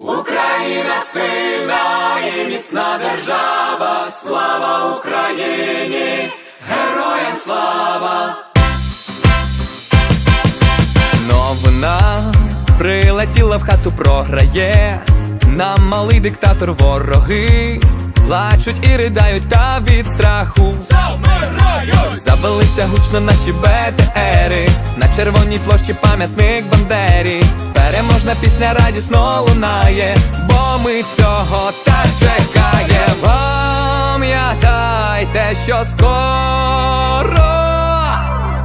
Україна сильна і міцна держава, слава Україні, героям слава! Новина. Прилетіла в хату, програє. Нам малий диктатор вороги. Плачуть і riдають та від страху. Завелися гучно наші БТРи На червоній площі пам'ятник Бандері Переможна пісня радісно лунає, бо ми цього так чекаємо. Пам'ятайте, що скоро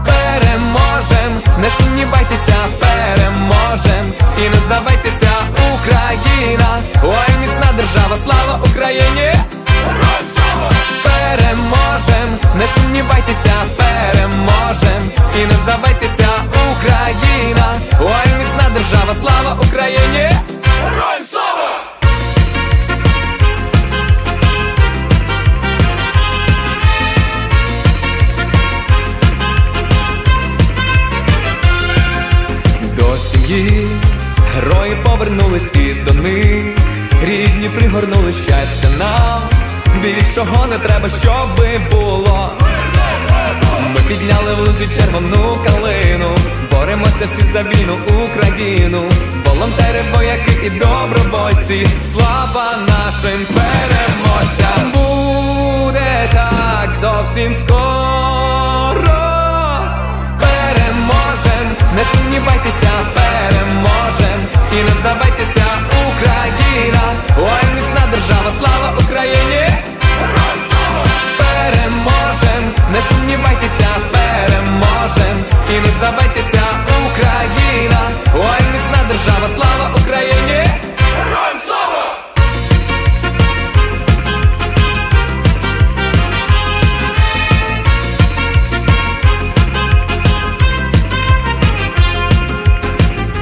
переможем, не сумнівайтеся, переможем. І не здавайтеся, Україна, ой, міцна держава, слава Україні! Переможем, не сумнівайтеся, сім'ї герої повернулись і до них рідні пригорнули щастя нам. Більшого не треба, щоби було. Ми підняли в червону калину, боремося всі за вільну Україну, волонтери, вояки і добровольці, слава нашим переможцям буде так зовсім скоро.